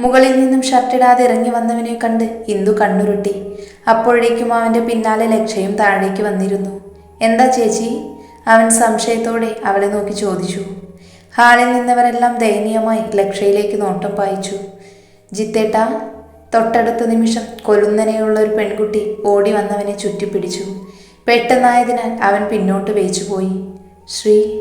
മുകളിൽ നിന്നും ഷർട്ടിടാതെ ഇറങ്ങി വന്നവനെ കണ്ട് ഇന്ദു കണ്ണുരുട്ടി. അപ്പോഴേക്കും അവന്റെ പിന്നാലെ ലക്ഷയും താഴേക്ക് വന്നിരുന്നു. എന്താ ചേച്ചി? അവൻ സംശയത്തോടെ അവളെ നോക്കി ചോദിച്ചു. ഹാളിൽ നിന്നവരെല്ലാം ദയനീയമായി ലക്ഷയിലേക്ക് നോട്ടം പായിച്ചു. ജിത്തേട്ട തൊട്ടടുത്ത നിമിഷം കൊലുന്നനെയുള്ള ഒരു പെൺകുട്ടി ഓടി വന്നവനെ ചുറ്റിപ്പിടിച്ചു. പെട്ടെന്നായതിനാൽ അവൻ പിന്നോട്ട് വേച്ചുപോയി. ശ്രീ?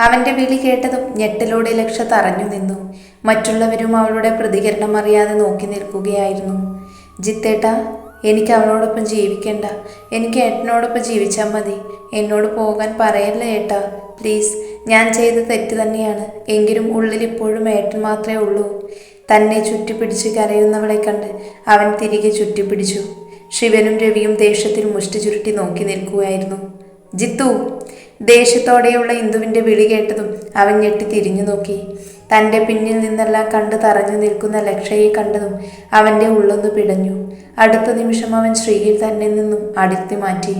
അവന്റെ വിളി കേട്ടതും ഞെട്ടലോടെ ലക്ഷ തറഞ്ഞു നിന്നു. മറ്റുള്ളവരും അവളുടെ പ്രതികരണം അറിയാതെ നോക്കി നിൽക്കുകയായിരുന്നു. ജിത്തേട്ട എനിക്ക് അവളോടൊപ്പം ജീവിക്കേണ്ട. എനിക്ക് ഏട്ടനോടൊപ്പം ജീവിച്ചാൽ മതി. എന്നോട് പോകാൻ പറയല്ല ഏട്ടാ. പ്ലീസ് ഞാൻ ചെയ്ത തെറ്റ് തന്നെയാണ്. എങ്കിലും ഉള്ളിൽ ഇപ്പോഴും ഏട്ടൻ മാത്രമേ ഉള്ളൂ. തന്നെ ചുറ്റിപ്പിടിച്ച് കരയുന്നവളെ കണ്ട് അവൻ തിരികെ ചുറ്റിപ്പിടിച്ചു. ശിവനും രവിയും ദേഷ്യത്തിൽ മുഷ്ടി ചുരുട്ടി നോക്കി നിൽക്കുകയായിരുന്നു. ജിത്തു ദേഷ്യത്തോടെയുള്ള ഇന്ദുവിന്റെ വിളി കേട്ടതും അവൻ ഞെട്ടി തിരിഞ്ഞു നോക്കി. തന്റെ പിന്നിൽ നിന്നെല്ലാം കണ്ട് തറഞ്ഞു നിൽക്കുന്ന ലക്ഷയെ കണ്ടതും അവന്റെ ഉള്ളൊന്ന് പിടഞ്ഞു. അടുത്ത നിമിഷം അവൻ ശ്രീയിൽ തന്നെ നിന്നും അടുത്തി മാറ്റി.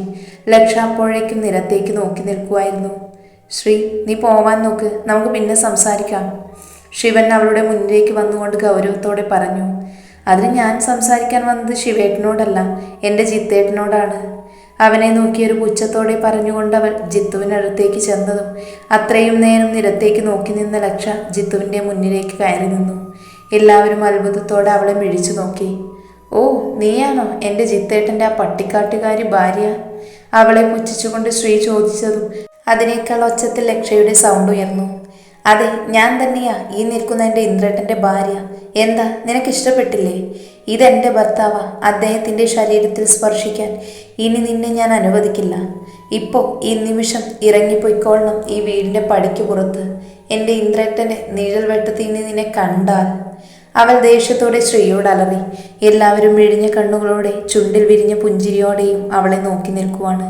ലക്ഷ അപ്പോഴേക്കും നിരത്തേക്ക് നോക്കി നിൽക്കുമായിരുന്നു ശ്രീ നീ പോവാൻ നോക്ക് നമുക്ക് പിന്നെ സംസാരിക്കാം. ശിവൻ അവളുടെ മുന്നിലേക്ക് വന്നുകൊണ്ട് ഗൗരവത്തോടെ പറഞ്ഞു. അതിന് ഞാൻ സംസാരിക്കാൻ വന്നത് ശിവേട്ടനോടല്ല എന്റെ ജിത്തേട്ടനോടാണ്. അവനെ നോക്കിയൊരു പുച്ഛത്തോടെ പറഞ്ഞുകൊണ്ടവൾ ജിത്തുവിനടുത്തേക്ക് ചെന്നതും അത്രയും നേരം നിരത്തേക്ക് നോക്കി നിന്ന ലക്ഷ ജിത്തുവിന്റെ മുന്നിലേക്ക് കയറി നിന്നു. എല്ലാവരും അത്ഭുതത്തോടെ അവളെ മിഴിച്ചു നോക്കി. ഓ നീയാണോ എന്റെ ജിത്തേട്ടന്റെ ആ പട്ടിക്കാട്ടുകാരി ഭാര്യ? അവളെ പുച്ഛിച്ചുകൊണ്ട് ശ്രീ ചോദിച്ചതും അതിനേക്കാൾ ഒച്ചത്തിൽ ലക്ഷയുടെ സൗണ്ട് ഉയർന്നു. അതെ ഞാൻ തന്നെയാ ഈ നിൽക്കുന്ന എന്റെ ഇന്ദ്രേട്ടന്റെ ഭാര്യ. എന്താ നിനക്ക് ഇഷ്ടപ്പെട്ടില്ലേ? ഇതെന്റെ ഭർത്താവാ അദ്ദേഹത്തിന്റെ ശരീരത്തിൽ സ്പർശിക്കാൻ. ഇനി നിന്നെ ഞാൻ അനുവദിക്കില്ല. ഇപ്പോൾ ഈ നിമിഷം ഇറങ്ങിപ്പോയിക്കോളണം ഈ വീടിന്റെ പടിക്ക് പുറത്ത്. എന്റെ ഇന്ദ്രേട്ടന്റെ നീഴൽ വെട്ടത്തിൽ ഇനി നിന്നെ കണ്ടാൽ. അവൾ ദേഷ്യത്തോടെ ശ്രീയോട് അലറി. എല്ലാവരും വിഴിഞ്ഞ കണ്ണുകളോടെ ചുണ്ടിൽ വിരിഞ്ഞ പുഞ്ചിരിയോടെയും അവളെ നോക്കി നിൽക്കുവാണ്.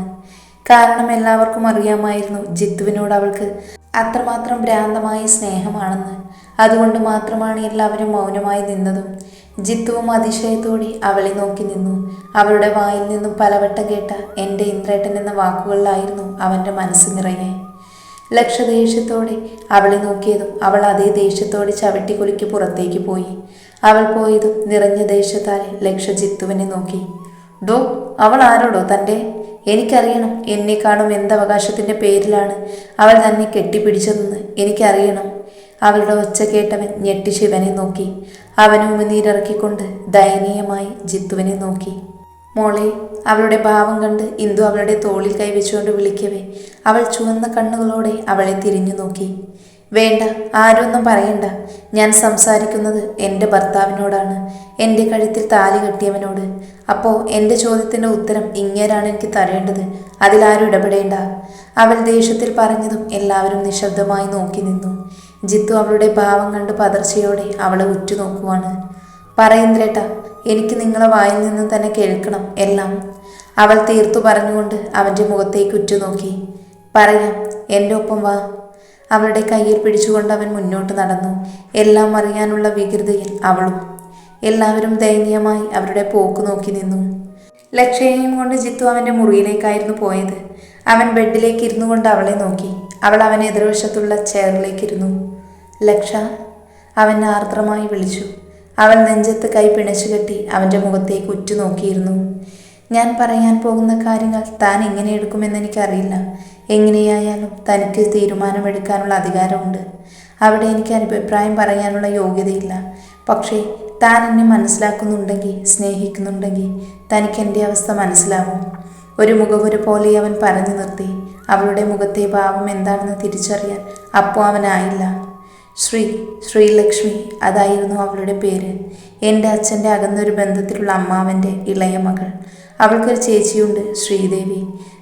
കാരണം എല്ലാവർക്കും അറിയാമായിരുന്നു ജിത്തുവിനോട് അവൾക്ക് അത്രമാത്രം ഭ്രാന്തമായ സ്നേഹമാണെന്ന്. അതുകൊണ്ട് മാത്രമാണ് എല്ലാവരും മൗനമായി നിന്നതും. ജിത്തുവും അതിശയത്തോടെ അവളെ നോക്കി നിന്നു. അവളുടെ വായിൽ നിന്നും പലവട്ടം കേട്ട എന്റെ ഇന്ദ്രേട്ടൻ എന്ന വാക്കുകളിലായിരുന്നു അവന്റെ മനസ്സ് നിറയെ. ലക്ഷ ദേഷ്യത്തോടെ അവളെ നോക്കിയതും അവൾ അതേ ദേഷ്യത്തോടെ ചവിട്ടിക്കുലുക്കി പുറത്തേക്ക് പോയി. അവൾ പോയതും നിറഞ്ഞ ദേഷ്യത്താൽ ലക്ഷ ജിത്തുവിനെ നോക്കി. ഡോ അവൾ ആരോടോ തന്റെ എനിക്കറിയണം എന്നെ കാണും എന്തവകാശത്തിന്റെ പേരിലാണ് അവൾ തന്നെ കെട്ടിപ്പിടിച്ചതെന്ന് എനിക്കറിയണം. അവളുടെ ഒച്ച കേട്ടവൻ ഞെട്ടി ശിവനെ നോക്കി. അവനും ഉമിനീരിറക്കിക്കൊണ്ട് ദയനീയമായി ജിത്തുവിനെ നോക്കി. മോളെ അവളുടെ ഭാവം കണ്ട് ഇന്ദു അവളുടെ തോളിൽ കൈവച്ചുകൊണ്ട് വിളിക്കവേ. അവൾ ചുവന്ന കണ്ണുകളോടെ അവളെ തിരിഞ്ഞു നോക്കി. വേണ്ട ആരൊന്നും പറയണ്ട. ഞാൻ സംസാരിക്കുന്നത് എന്റെ ഭർത്താവിനോടാണ്. എന്റെ കഴുത്തിൽ താലി കെട്ടിയവനോട്. അപ്പോൾ എന്റെ ചോദ്യത്തിന്റെ ഉത്തരം ഇങ്ങേരാണ് എനിക്ക് തരേണ്ടത്. അതിലാരും ഇടപെടേണ്ട. അവൾ ദേഷ്യത്തിൽ പറഞ്ഞതും എല്ലാവരും നിശബ്ദമായി നോക്കി നിന്നു. ജിത്തു അവളുടെ ഭാവം കണ്ട് പതർച്ചയോടെ അവളെ ഉറ്റുനോക്കുവാണ്. പറയുന്നില്ലേട്ടാ എനിക്ക് നിങ്ങളെ വായിൽ നിന്ന് തന്നെ കേൾക്കണം എല്ലാം. അവൾ തീർത്തു പറഞ്ഞുകൊണ്ട് അവന്റെ മുഖത്തേക്ക് ഉറ്റുനോക്കി. പറയാം എന്റെ ഒപ്പം വാ. അവളുടെ കയ്യിൽ പിടിച്ചുകൊണ്ട് അവൻ മുന്നോട്ട് നടന്നു. എല്ലാം അറിയാനുള്ള വികൃതിയിൽ അവളും. എല്ലാവരും ദയനീയമായി അവരുടെ പോക്ക് നോക്കി നിന്നു. ലക്ഷയെയും കൊണ്ട് ജിത്തു അവന്റെ മുറിയിലേക്കായിരുന്നു പോയത്. അവൻ ബെഡിലേക്ക് ഇരുന്നു കൊണ്ട് അവളെ നോക്കി. അവൾ അവൻ എതിർവശത്തുള്ള ചെയറിലേക്കിരുന്നു ലക്ഷ അവൻ ആർദ്രമായി വിളിച്ചു. അവൾ നെഞ്ചത്ത് കൈ പിണച്ചു കെട്ടി അവന്റെ മുഖത്തേക്ക് ഉറ്റുനോക്കിയിരുന്നു. ഞാൻ പറയാൻ പോകുന്ന കാര്യങ്ങൾ താൻ എങ്ങനെ എടുക്കുമെന്ന് എനിക്കറിയില്ല. എങ്ങനെയായാലും തനിക്ക് തീരുമാനമെടുക്കാനുള്ള അധികാരമുണ്ട്. അവിടെ എനിക്ക് അഭിപ്രായം പറയാനുള്ള യോഗ്യതയില്ല. പക്ഷേ താൻ എന്നെ മനസ്സിലാക്കുന്നുണ്ടെങ്കിൽ സ്നേഹിക്കുന്നുണ്ടെങ്കിൽ തനിക്ക് എന്റെ അവസ്ഥ മനസ്സിലാവും. ഒരു മുഖവുര പോലെ അവൻ പറഞ്ഞു നിർത്തി അവളുടെ മുഖത്തെ ഭാവം എന്താണെന്ന് തിരിച്ചറിയാൻ അപ്പോൾ അവനായില്ല ശ്രീ ശ്രീലക്ഷ്മി അതായിരുന്നു അവളുടെ പേര്. എന്റെ അച്ഛന്റെ അകന്നൊരു ബന്ധത്തിലുള്ള അമ്മാവന്റെ ഇളയ മകൾ. അവൾക്കൊരു ചേച്ചിയുണ്ട് ശ്രീദേവി.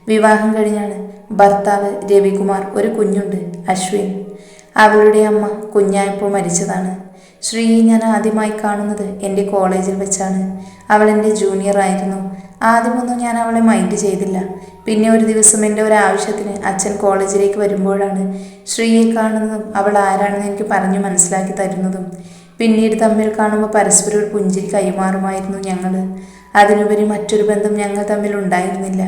വിവാഹം കഴിഞ്ഞാണ് ഭർത്താവ് രവികുമാർ ഒരു കുഞ്ഞുണ്ട് അശ്വിൻ. അവളുടെ അമ്മ കുഞ്ഞായപ്പോൾ മരിച്ചതാണ്. ശ്രീയെ ഞാൻ ആദ്യമായി കാണുന്നത് എന്റെ കോളേജിൽ വെച്ചാണ്. അവൾ എന്റെ ജൂനിയർ ആയിരുന്നു. ആദ്യമൊന്നും ഞാൻ അവളെ മൈൻഡ് ചെയ്തില്ല. പിന്നെ ഒരു ദിവസം എന്റെ ഒരു ആവശ്യത്തിന് അച്ഛൻ കോളേജിലേക്ക് വരുമ്പോഴാണ് ശ്രീയെ കാണുന്നതും അവൾ ആരാണെന്ന് എനിക്ക് പറഞ്ഞു മനസ്സിലാക്കി തരുന്നതും. പിന്നീട് തമ്മിൽ കാണുമ്പോൾ പരസ്പരം ഒരു പുഞ്ചിരി കൈമാറുമായിരുന്നു ഞങ്ങൾ അതിനുപരി മറ്റൊരു ബന്ധം ഞങ്ങൾ തമ്മിൽ ഉണ്ടായിരുന്നില്ല.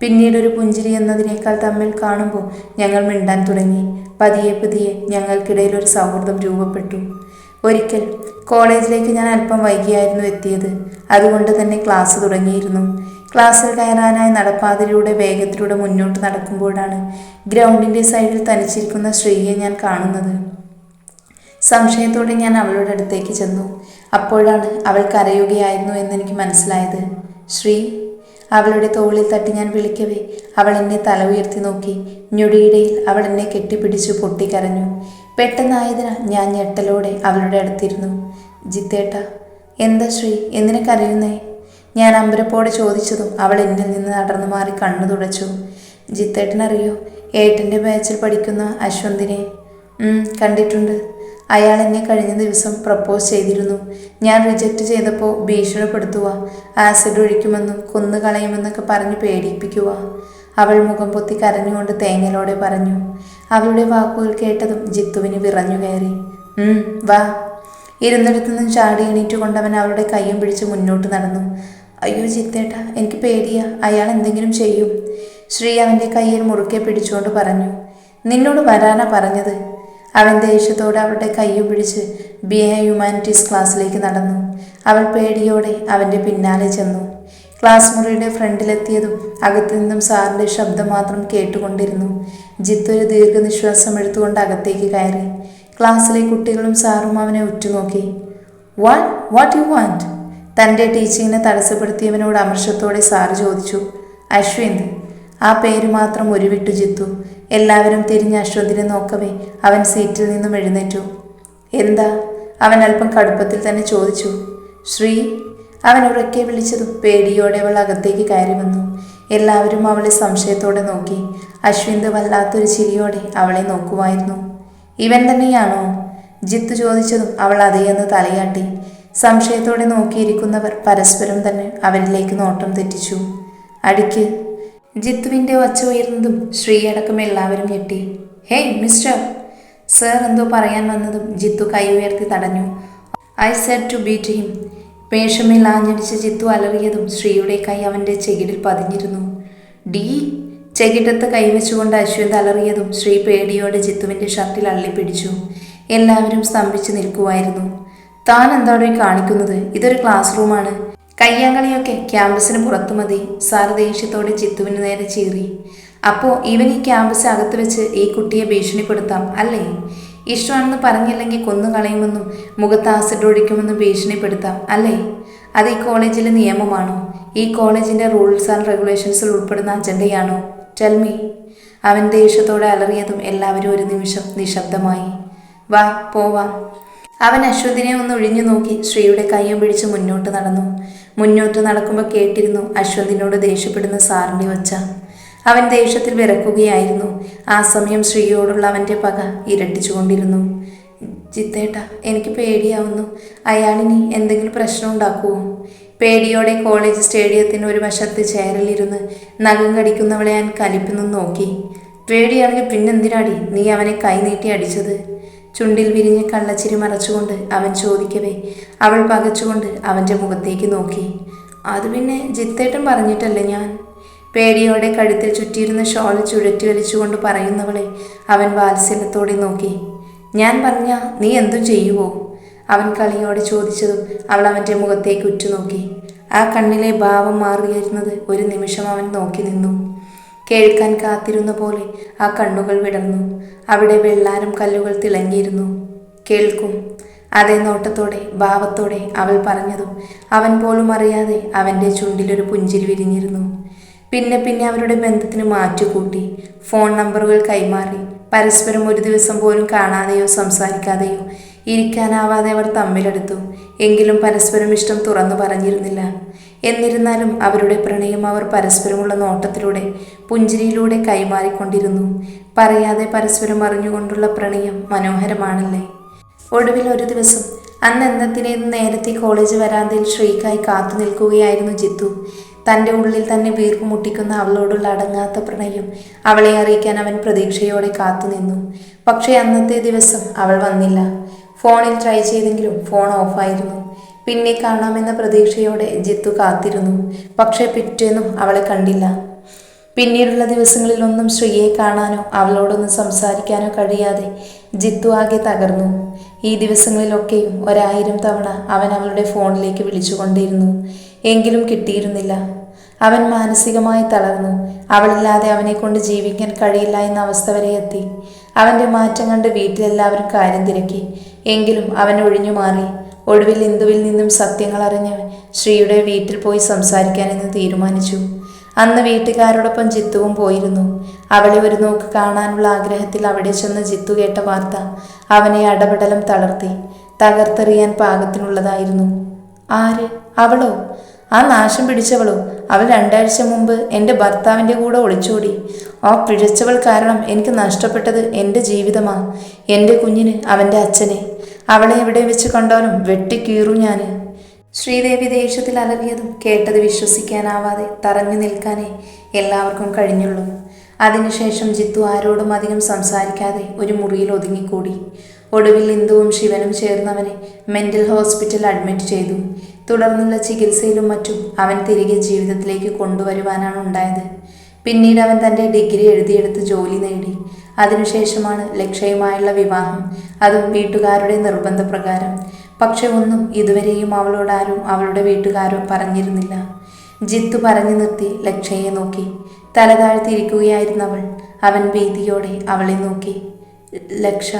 പിന്നീട് ഒരു പുഞ്ചിരി എന്നതിനേക്കാൾ തമ്മിൽ കാണുമ്പോൾ ഞങ്ങൾ മിണ്ടാൻ തുടങ്ങി. പതിയെ പതിയെ ഞങ്ങൾക്കിടയിൽ ഒരു സൗഹൃദം രൂപപ്പെട്ടു. ഒരിക്കൽ കോളേജിലേക്ക് ഞാൻ അല്പം വൈകിയായിരുന്നു എത്തിയത്. അതുകൊണ്ട് തന്നെ ക്ലാസ് തുടങ്ങിയിരുന്നു. ക്ലാസ്സിൽ കയറാനായി നടപ്പാതിലൂടെ വേഗത്തിലൂടെ മുന്നോട്ട് നടക്കുമ്പോഴാണ് ഗ്രൗണ്ടിന്റെ സൈഡിൽ തനിച്ചിരിക്കുന്ന ശ്രീയെ ഞാൻ കാണുന്നത്. സംശയത്തോടെ ഞാൻ അവളുടെ അടുത്തേക്ക് ചെന്നു. അപ്പോഴാണ് അവൾ കരയുകയായിരുന്നു എന്ന് എനിക്ക് മനസ്സിലായത്. ശ്രീ അവളുടെ തോളിൽ തട്ടി ഞാൻ വിളിക്കവേ. അവൾ എന്നെ തല ഉയർത്തി നോക്കി. ഞൊടിയിടയിൽ അവൾ എന്നെ കെട്ടിപ്പിടിച്ചു പൊട്ടിക്കരഞ്ഞു. പെട്ടെന്നായതിനാൽ ഞാൻ ഞെട്ടലോടെ അവളുടെ അടുത്തിരുന്നു. ജിത്തേട്ട എന്താ ശ്രീ എന്തിനെ കരയുന്നേ? ഞാൻ അമ്പരപ്പോടെ ചോദിച്ചതും അവൾ എന്നിൽ നിന്ന് നടന്നു മാറി കണ്ണു തുടച്ചു. ജിത്തേട്ടനറിയോ ഏട്ടന്റെ ബാച്ചിൽ പഠിക്കുന്ന അശ്വന്തിനെ? കണ്ടിട്ടുണ്ട്. അയാൾ എന്നെ കഴിഞ്ഞ ദിവസം പ്രപ്പോസ് ചെയ്തിരുന്നു. ഞാൻ റിജക്റ്റ് ചെയ്തപ്പോൾ ഭീഷണിപ്പെടുത്തുക ആസിഡ് ഒഴിക്കുമെന്നും കൊന്നു കളയുമെന്നൊക്കെ പറഞ്ഞ് പേടിപ്പിക്കുക. അവൾ മുഖം പൊത്തി കരഞ്ഞുകൊണ്ട് തേങ്ങലോടെ പറഞ്ഞു. അവളുടെ വാക്കുകൾ കേട്ടതും ജിത്തുവിന് വിറഞ്ഞു കയറി. വാ. ഇരുന്നിടത്തു നിന്നും ചാടി എണീറ്റ് കൊണ്ടവൻ അവളുടെ കയ്യും പിടിച്ച് മുന്നോട്ട് നടന്നു. അയ്യോ ജിത്തേട്ട എനിക്ക് പേടിയാ. അയാൾ എന്തെങ്കിലും ചെയ്യും. ശ്രീ അവന്റെ കയ്യിൽ മുറുക്കെ പിടിച്ചുകൊണ്ട് പറഞ്ഞു. നിന്നോട് വരാനാ പറഞ്ഞത്. അവൻ ദേഷ്യത്തോടെ അവളുടെ കയ്യു പിടിച്ച് ബി എ ഹ്യൂമാനിറ്റീസ് ക്ലാസ്സിലേക്ക് നടന്നു. അവൾ പേടിയോടെ അവന്റെ പിന്നാലെ ചെന്നു. ക്ലാസ് മുറിയുടെ ഫ്രണ്ടിലെത്തിയതും അകത്തു നിന്നും സാറിന്റെ ശബ്ദം മാത്രം കേട്ടുകൊണ്ടിരുന്നു. ജിത്ത് ഒരു ദീർഘനിശ്വാസം എടുത്തുകൊണ്ട് അകത്തേക്ക് കയറി. ക്ലാസ്സിലെ കുട്ടികളും സാറും അവനെ ഉറ്റുനോക്കി. വാട്ട് വാട്ട് യു വാണ്ട് തന്റെ ടീച്ചിങ്ങിനെ തടസ്സപ്പെടുത്തിയവനോട് അമർഷത്തോടെ സാറ് ചോദിച്ചു. അശ്വിന്ത് ആ പേര് മാത്രം ഉരുവിട്ടു ജിത്തു. എല്ലാവരും തിരിഞ്ഞ് അശ്വതിനെ നോക്കവേ അവൻ സീറ്റിൽ നിന്നും എഴുന്നേറ്റു. എന്താ? അവൻ അല്പം കടുപ്പത്തിൽ തന്നെ ചോദിച്ചു. ശ്രീ അവൻ ഉറക്കെ വിളിച്ചതും പേടിയോടെ അവൾ അകത്തേക്ക് കയറി വന്നു. എല്ലാവരും അവളെ സംശയത്തോടെ നോക്കി. അശ്വിന്ത് വല്ലാത്തൊരു ചിരിയോടെ അവളെ നോക്കുമായിരുന്നു. ഇവൻ തന്നെയാണോ? ജിത്തു ചോദിച്ചതും അവൾ അതേയെന്ന് തലയാട്ടി. സംശയത്തോടെ നോക്കിയിരിക്കുന്നവർ പരസ്പരം തന്നെ അവരിലേക്ക് നോട്ടം തെറ്റിച്ചു. അടിക്ക്. ജിത്തുവിന്റെ ഒച്ച ഉയർന്നതും ശ്രീയടക്കം എല്ലാവരും ഞെട്ടി. Hey mister. സർ എന്തോ പറയാൻ വന്നതും ജിത്തു കൈ ഉയർത്തി തടഞ്ഞു. I said to beat him. പേഷമിൽ ആഞ്ഞടിച്ച ജിത്തു അലറിയതും ശ്രീയുടെ കൈ അവന്റെ ചെകിടിൽ പതിഞ്ഞിരുന്നു. ഡി. ചെകിട്ടത്ത് കൈവച്ചുകൊണ്ട് അശ്വന്ത് അലറിയതും ശ്രീ പേടിയോടെ ജിത്തുവിന്റെ ഷർട്ടിൽ അള്ളിപ്പിടിച്ചു എല്ലാവരും സ്തംഭിച്ചു നിൽക്കുമായിരുന്നു താൻ എന്താണോ കാണിക്കുന്നത്? ഇതൊരു ക്ലാസ് റൂമാണ്. കയ്യാങ്കളിയൊക്കെ ക്യാമ്പസിന് പുറത്തു മതി. സാർ ദേഷ്യത്തോടെ ചിത്തുവിന് നേരെ ചീറി. അപ്പോൾ ഇവൻ ഈ ക്യാമ്പസ് അകത്ത് വെച്ച് ഈ കുട്ടിയെ ഭീഷണിപ്പെടുത്താം അല്ലേ? ഇഷ്ടമാണെന്ന് പറഞ്ഞില്ലെങ്കിൽ കൊന്നു കളയുമെന്നും മുഖത്ത് ആസിഡ് ഒഴിക്കുമെന്നും ഭീഷണിപ്പെടുത്താം അല്ലേ? അത് ഈ കോളേജിലെ നിയമമാണോ? ഈ കോളേജിന്റെ റൂൾസ് ആൻഡ് റെഗുലേഷൻസിൽ ഉൾപ്പെടുന്ന അജണ്ടയാണോ? ടെൽമി അവൻ ദേഷ്യത്തോടെ അലറിയതും എല്ലാവരും ഒരു നിമിഷം നിശബ്ദമായി. വാ പോവാം. അവൻ അശ്വതിനെ ഒന്ന് ഒഴിഞ്ഞു നോക്കി ശ്രീയുടെ കയ്യും പിടിച്ച് മുന്നോട്ട് നടന്നു. മുന്നോട്ട് നടക്കുമ്പോൾ കേട്ടിരുന്നു അശ്വതിനോട് ദേഷ്യപ്പെടുന്ന സാറിന്റെ ഒച്ച. അവൻ ദേഷ്യത്തിൽ വിറക്കുകയായിരുന്നു. ആ സമയം ശ്രീയോടുള്ള അവന്റെ പക ഇരട്ടിച്ചുകൊണ്ടിരുന്നു. ജിത്തേട്ട എനിക്ക് പേടിയാവുന്നു. അയാളിനി എന്തെങ്കിലും പ്രശ്നം ഉണ്ടാക്കുമോ പേടിയോടെ കോളേജ് സ്റ്റേഡിയത്തിന് ഒരു വശത്ത് ചേരലിരുന്ന് നഖം കടിക്കുന്നവളെ ഞാൻ കലിപ്പിന്നും നോക്കി. പേടിയാണെങ്കിൽ പിന്നെന്തിനാടി നീ അവനെ കൈനീട്ടി അടിച്ചത്? ചുണ്ടിൽ വിരിഞ്ഞ് കള്ളച്ചിരി മറച്ചുകൊണ്ട് അവൻ ചോദിക്കവേ അവൾ പകച്ചുകൊണ്ട് അവന്റെ മുഖത്തേക്ക് നോക്കി. അത് പിന്നെ ജിത്തേട്ടൻ പറഞ്ഞിട്ടല്ല ഞാൻ? പേടിയോടെ കഴുത്തിൽ ചുറ്റിയിരുന്ന ഷോൾ ചുഴറ്റി വലിച്ചുകൊണ്ട് പറയുന്നവളെ അവൻ വാത്സല്യത്തോടെ നോക്കി. ഞാൻ പറഞ്ഞ നീ എന്തു ചെയ്യുവോ? അവൻ കളിയോടെ ചോദിച്ചതും അവൾ അവന്റെ മുഖത്തേക്ക് ഉറ്റുനോക്കി. ആ കണ്ണിലെ ഭാവം മാറിയിരുന്നത് ഒരു നിമിഷം അവൻ നോക്കി നിന്നു. കേൾക്കാൻ കാത്തിരുന്ന പോലെ ആ കണ്ണുകൾ വിടർന്നു. അവിടെ വെള്ളാരം കല്ലുകൾ തിളങ്ങിയിരുന്നു. കേൾക്കും. അതേ നോട്ടത്തോടെ ഭാവത്തോടെ അവൾ പറഞ്ഞതും അവൻ പോലും അറിയാതെ അവന്റെ ചുണ്ടിലൊരു പുഞ്ചിരി വിരിഞ്ഞിരുന്നു. പിന്നെ പിന്നെ അവരുടെ ബന്ധത്തിന് മാറ്റുകൂട്ടി. ഫോൺ നമ്പറുകൾ കൈമാറി. പരസ്പരം ഒരു ദിവസം പോലും കാണാതെയോ സംസാരിക്കാതെയോ ഇരിക്കാനാവാതെ അവർ തമ്മിലെടുത്തു. എങ്കിലും പരസ്പരം ഇഷ്ടം തുറന്നു പറഞ്ഞിരുന്നില്ല. എന്നിരുന്നാലും അവരുടെ പ്രണയം അവർ പരസ്പരമുള്ള നോട്ടത്തിലൂടെ പുഞ്ചിരിയിലൂടെ കൈമാറിക്കൊണ്ടിരുന്നു. പറയാതെ പരസ്പരം അറിഞ്ഞുകൊണ്ടുള്ള പ്രണയം മനോഹരമാണല്ലേ? ഒടുവിൽ ഒരു ദിവസം അന്ന് എന്നത്തിനേത് നേരത്തെ കോളേജ് വരാന്തയിൽ ശ്രീക്കായി കാത്തു നിൽക്കുകയായിരുന്നു ജിത്തു. തന്റെ ഉള്ളിൽ തന്നെ വീർപ്പ് മുട്ടിക്കുന്ന അവളോടുള്ള അടങ്ങാത്ത പ്രണയം അവളെ അറിയിക്കാൻ അവൻ പ്രതീക്ഷയോടെ കാത്തുനിന്നു പക്ഷേ അന്നത്തെ ദിവസം അവൾ വന്നില്ല. ഫോണിൽ ട്രൈ ചെയ്തെങ്കിലും ഫോൺ ഓഫായിരുന്നു പിന്നെ കാണാമെന്ന പ്രതീക്ഷയോടെ ജിത്തു കാത്തിരുന്നു. പക്ഷേ പിറ്റേന്നും അവളെ കണ്ടില്ല. പിന്നീടുള്ള ദിവസങ്ങളിലൊന്നും ശ്രീയെ കാണാനോ അവളോടൊന്നും സംസാരിക്കാനോ കഴിയാതെ ജിത്തു ആകെ തകർന്നു. ഈ ദിവസങ്ങളിലൊക്കെയും ഒരായിരം തവണ അവൻ അവളുടെ ഫോണിലേക്ക് വിളിച്ചുകൊണ്ടിരുന്നു. എങ്കിലും കിട്ടിയിരുന്നില്ല. അവൻ മാനസികമായി തളർന്നു. അവളില്ലാതെ അവനെ കൊണ്ട് ജീവിക്കാൻ കഴിയില്ല എന്ന അവസ്ഥ വരെ എത്തി. അവന്റെ മാറ്റം കണ്ട് വീട്ടിലെല്ലാവരും കാര്യം തിരക്കി. എങ്കിലും അവൻ ഒഴിഞ്ഞു മാറി. ഒടുവിൽ ഇന്ദുവിൽ നിന്നും സത്യങ്ങൾ അറിഞ്ഞ് ശ്രീയുടെ വീട്ടിൽ പോയി സംസാരിക്കാനെന്ന് തീരുമാനിച്ചു. അന്ന് വീട്ടുകാരോടൊപ്പം ജിത്തുവും പോയിരുന്നു. അവളെ ഒരു നോക്ക് കാണാനുള്ള ആഗ്രഹത്തിൽ അവിടെ ചെന്ന് ജിത്തു കേട്ട വാർത്ത അവനെ അടപടലം തളർത്തി. തകർത്തെറിയാൻ പാകത്തിനുള്ളതായിരുന്നു. ആര്? അവളോ? ആ നാശം പിടിച്ചവളോ? അവൾ രണ്ടാഴ്ച മുമ്പ് എന്റെ ഭർത്താവിന്റെ കൂടെ ഒളിച്ചോടി. ആ പിഴച്ചവൾ കാരണം എനിക്ക് നഷ്ടപ്പെട്ടത് എന്റെ ജീവിതമാണ് എന്റെ കുഞ്ഞിന് അവന്റെ അച്ഛനെ. അവളെ എവിടെ വെച്ച് കണ്ടാലും വെട്ടിക്കീറു ഞാൻ ശ്രീദേവി ദേഷ്യത്തിൽ അലറിയതും കേട്ടത് വിശ്വസിക്കാനാവാതെ തറഞ്ഞു നിൽക്കാനേ എല്ലാവർക്കും കഴിഞ്ഞുള്ളൂ. അതിനുശേഷം ജിത്തു ആരോടും അധികം സംസാരിക്കാതെ ഒരു മുറിയിൽ ഒതുങ്ങിക്കൂടി. ഒടുവിൽ ഇന്ദുവും ശിവനും ചേർന്നവനെ മെന്റൽ ഹോസ്പിറ്റൽ അഡ്മിറ്റ് ചെയ്തു. തുടർന്നുള്ള ചികിത്സയിലും മറ്റും അവൻ തിരികെ ജീവിതത്തിലേക്ക് കൊണ്ടുവരുവാനാണ് ഉണ്ടായത് പിന്നീട് അവൻ തന്റെ ഡിഗ്രി എഴുതിയെടുത്ത് ജോലി നേടി. അതിനുശേഷമാണ് ലക്ഷയുമായുള്ള വിവാഹം. അതും വീട്ടുകാരുടെ നിർബന്ധപ്രകാരം. പക്ഷെ ഒന്നും ഇതുവരെയും അവളോടാരും അവളുടെ വീട്ടുകാരോ പറഞ്ഞിരുന്നില്ല. ജിത്തു പറഞ്ഞു നിർത്തി ലക്ഷയെ നോക്കി. തല താഴ്ത്തിയിരിക്കുകയായിരുന്നവൾ അവൻ ഭീതിയോടെ അവളെ നോക്കി. ലക്ഷ?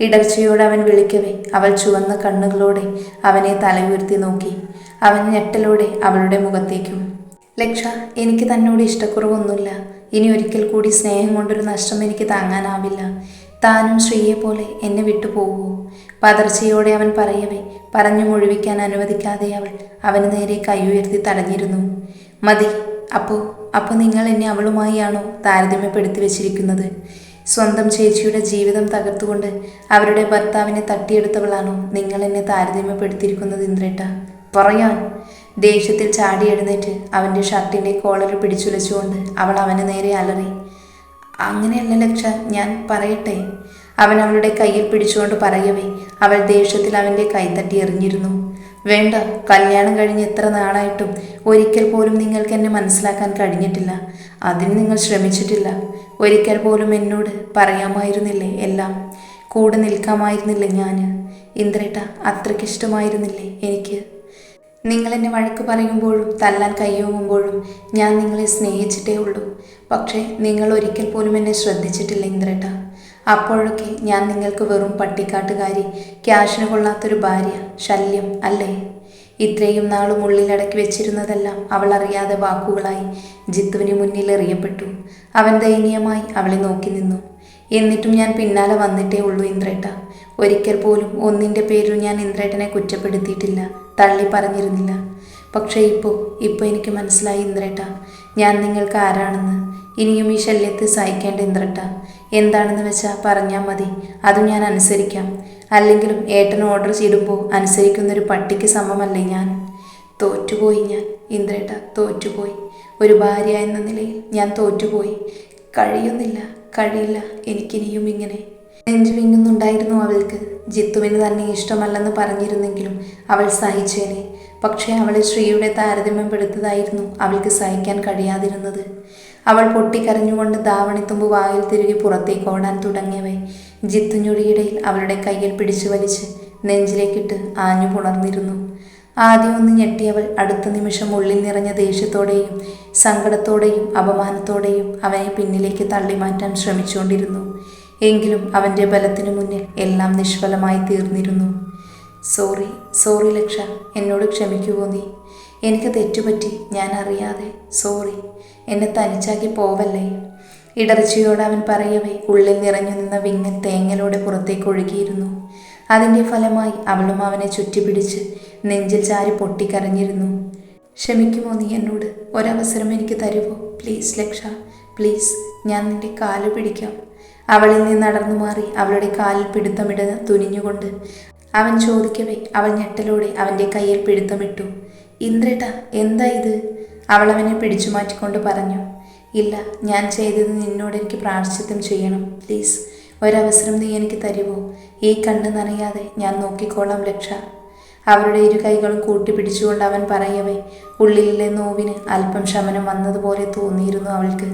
ഇടർച്ചയോടെ അവൻ വിളിക്കവേ. അവൾ ചുവന്ന കണ്ണുകളോടെ അവനെ തലയുയർത്തി നോക്കി. അവൻ ഞെട്ടലോടെ അവളുടെ മുഖത്തേക്കും ലക്ഷ എനിക്ക് തന്നോട് ഇഷ്ടക്കുറവൊന്നുമില്ല. ഇനി ഒരിക്കൽ കൂടി സ്നേഹം കൊണ്ടൊരു നഷ്ടം എനിക്ക് താങ്ങാനാവില്ല. താനും ശ്രീയെ പോലെ എന്നെ വിട്ടു പോകുമോ പതർച്ചയോടെ അവൻ പറയവേ പറഞ്ഞു മുഴുവിക്കാൻ അനുവദിക്കാതെ അവൾ അവന് നേരെ കൈ ഉയർത്തി തടഞ്ഞിരുന്നു. മതി അപ്പോ അപ്പോൾ നിങ്ങൾ എന്നെ അവളുമായിയാണോ താരതമ്യപ്പെടുത്തി വെച്ചിരിക്കുന്നത്? സ്വന്തം ചേച്ചിയുടെ ജീവിതം തകർത്തുകൊണ്ട് അവരുടെ ഭർത്താവിനെ തട്ടിയെടുത്തവളാണോ നിങ്ങൾ എന്നെ താരതമ്യപ്പെടുത്തിയിരിക്കുന്നത് ഇന്ദ്രേട്ട? പറയാൻ ദേഷ്യത്തിൽ ചാടി എഴുന്നേറ്റ് അവന്റെ ഷർട്ടിന്റെ കോളർ പിടിച്ചുലച്ചുകൊണ്ട് അവൾ അവന് നേരെ അലറി അങ്ങനെയല്ല ലക്ഷ ഞാൻ പറയട്ടെ അവൻ അവളുടെ കയ്യിൽ പിടിച്ചുകൊണ്ട് പറയവേ അവൾ ദേഷ്യത്തിൽ അവന്റെ കൈത്തട്ടി എറിഞ്ഞിരുന്നു. വേണ്ട കല്യാണം കഴിഞ്ഞ് എത്ര നാളായിട്ടും ഒരിക്കൽ പോലും നിങ്ങൾക്ക് എന്നെ മനസ്സിലാക്കാൻ കഴിഞ്ഞിട്ടില്ല. അതിന് നിങ്ങൾ ശ്രമിച്ചിട്ടില്ല. ഒരിക്കൽ പോലും എന്നോട് പറയാമായിരുന്നില്ലേ എല്ലാം? കൂടെ നിൽക്കാമായിരുന്നില്ലേ ഞാൻ ഇന്ദ്രേട്ട അത്രയ്ക്കിഷ്ടമായിരുന്നില്ലേ എനിക്ക്? നിങ്ങൾ എന്നെ വഴക്ക് പറയുമ്പോഴും തല്ലാൻ കയ്യോങ്ങുമ്പോഴും ഞാൻ നിങ്ങളെ സ്നേഹിച്ചിട്ടേ ഉള്ളൂ. പക്ഷേ നിങ്ങൾ ഒരിക്കൽ പോലും എന്നെ ശ്രദ്ധിച്ചിട്ടില്ല ഇന്ദ്രേട്ട. അപ്പോഴൊക്കെ ഞാൻ നിങ്ങൾക്ക് വെറും പട്ടിക്കാട്ടുകാരി ക്യാഷിന് കൊള്ളാത്തൊരു ഭാര്യ ശല്യം അല്ലേ? ഇത്രയും നാളും ഉള്ളിലടക്കി വെച്ചിരുന്നതെല്ലാം അവൾ അറിയാതെ വാക്കുകളായി ജിത്തുവിന് മുന്നിൽ എറിയപ്പെട്ടു. അവൻ ദയനീയമായി അവളെ നോക്കി നിന്നു. എന്നിട്ടും ഞാൻ പിന്നാലെ വന്നിട്ടേ ഉള്ളൂ ഇന്ദ്രേട്ട. ഒരിക്കൽ പോലും ഒന്നിന്റെ പേരിൽ ഞാൻ ഇന്ദ്രേട്ടനെ കുറ്റപ്പെടുത്തിയിട്ടില്ല തള്ളി പറഞ്ഞിരുന്നില്ല. പക്ഷേ ഇപ്പോൾ ഇപ്പോൾ എനിക്ക് മനസ്സിലായി ഇന്ദ്രേട്ട ഞാൻ നിങ്ങൾക്ക് ആരാണെന്ന്. ഇനിയും ഈ ശല്യത്തെ സഹിക്കേണ്ട ഇന്ദ്രട്ട. എന്താണെന്ന് വെച്ചാൽ പറഞ്ഞാൽ മതി അതും ഞാൻ അനുസരിക്കാം. അല്ലെങ്കിലും ഏട്ടൻ ഓർഡർ ചെയ്യുമ്പോൾ അനുസരിക്കുന്നൊരു പട്ടിക്ക് സമമല്ലേ ഞാൻ? തോറ്റുപോയി ഞാൻ ഇന്ദ്രേട്ട തോറ്റുപോയി. ഒരു ഭാര്യ എന്ന നിലയിൽ ഞാൻ തോറ്റുപോയി. കഴിയുന്നില്ല കഴിയില്ല എനിക്കിനിയും ഇങ്ങനെ നെഞ്ചു വിങ്ങുന്നുണ്ടായിരുന്നു അവൾക്ക്. ജിത്തുവിന് തന്നെ ഇഷ്ടമല്ലെന്ന് പറഞ്ഞിരുന്നെങ്കിലും അവൾ സഹിച്ചേനെ. പക്ഷേ അവളെ ശ്രീയുടെ താരതമ്യപ്പെടുത്തതായിരുന്നു അവൾക്ക് സഹിക്കാൻ കഴിയാതിരുന്നത്. അവൾ പൊട്ടിക്കരഞ്ഞുകൊണ്ട് ധാവണിത്തുമ്പ് വായിൽ തിരുകി പുറത്തേക്ക് ഓടാൻ തുടങ്ങിയവേ. ജിത്തുഞ്ഞൊടിയിടയിൽ അവളുടെ കയ്യിൽ പിടിച്ചു വലിച്ച് നെഞ്ചിലേക്കിട്ട് ആഞ്ഞു പുണർന്നിരുന്നു. ആദ്യം ഒന്ന് ഞെട്ടിയവൾ അടുത്ത നിമിഷം ഉള്ളിൽ നിറഞ്ഞ ദേഷ്യത്തോടെയും സങ്കടത്തോടെയും അപമാനത്തോടെയും അവനെ പിന്നിലേക്ക് തള്ളി മാറ്റാൻ ശ്രമിച്ചുകൊണ്ടിരുന്നു. എങ്കിലും അവന്റെ ബലത്തിനു മുന്നിൽ എല്ലാം നിഷ്ഫലമായി തീർന്നിരുന്നു. സോറി സോറി ലക്ഷ എന്നോട് ക്ഷമിക്കുമോ നീ? എനിക്ക് തെറ്റുപറ്റി ഞാൻ അറിയാതെ. സോറി എന്നെ തനിച്ചാക്കി പോവല്ലേ? ഇടർച്ചയോട് അവൻ പറയവേ ഉള്ളിൽ നിറഞ്ഞു നിന്ന വിങ്ങൻ തേങ്ങലോടെ പുറത്തേക്ക് ഒഴുകിയിരുന്നു. അതിന്റെ ഫലമായി അവളും അവനെ ചുറ്റിപ്പിടിച്ച് നെഞ്ചിൽ ചാരി പൊട്ടിക്കരഞ്ഞിരുന്നു. ക്ഷമിക്കുമോ നീ എന്നോട്? ഒരവസരം എനിക്ക് തരുമോ പ്ലീസ് ലക്ഷ പ്ലീസ് ഞാൻ നിന്റെ കാൽ പിടിക്കാം. അവളിൽ നിന്ന് നടന്നു മാറി അവളുടെ കാലിൽ പിടുത്തമിട തുനിഞ്ഞുകൊണ്ട്. അവൻ ചോദിക്കവേ അവൾ ഞെട്ടലോടെ അവന്റെ കയ്യിൽ പിടുത്തമിട്ടു. ഇന്ദ്രേട്ട എന്താ ഇത്? അവളവനെ പിടിച്ചു മാറ്റിക്കൊണ്ട് പറഞ്ഞു. ഇല്ല ഞാൻ ചെയ്തത് നിന്നോട് എനിക്ക് പ്രാർത്ഥിത്വം ചെയ്യണം. പ്ലീസ് ഒരവസരം നീ എനിക്ക് തരുമോ ഈ കണ്ണ് നനയാതെ ഞാൻ നോക്കിക്കോളാം ലക്ഷ അവരുടെ ഇരു കൈകളും കൂട്ടിപ്പിടിച്ചുകൊണ്ട് അവൻ പറയവേ ഉള്ളിലെ നോവിന് അല്പം ശമനം വന്നതുപോലെ തോന്നിയിരുന്നു അവൾക്ക്.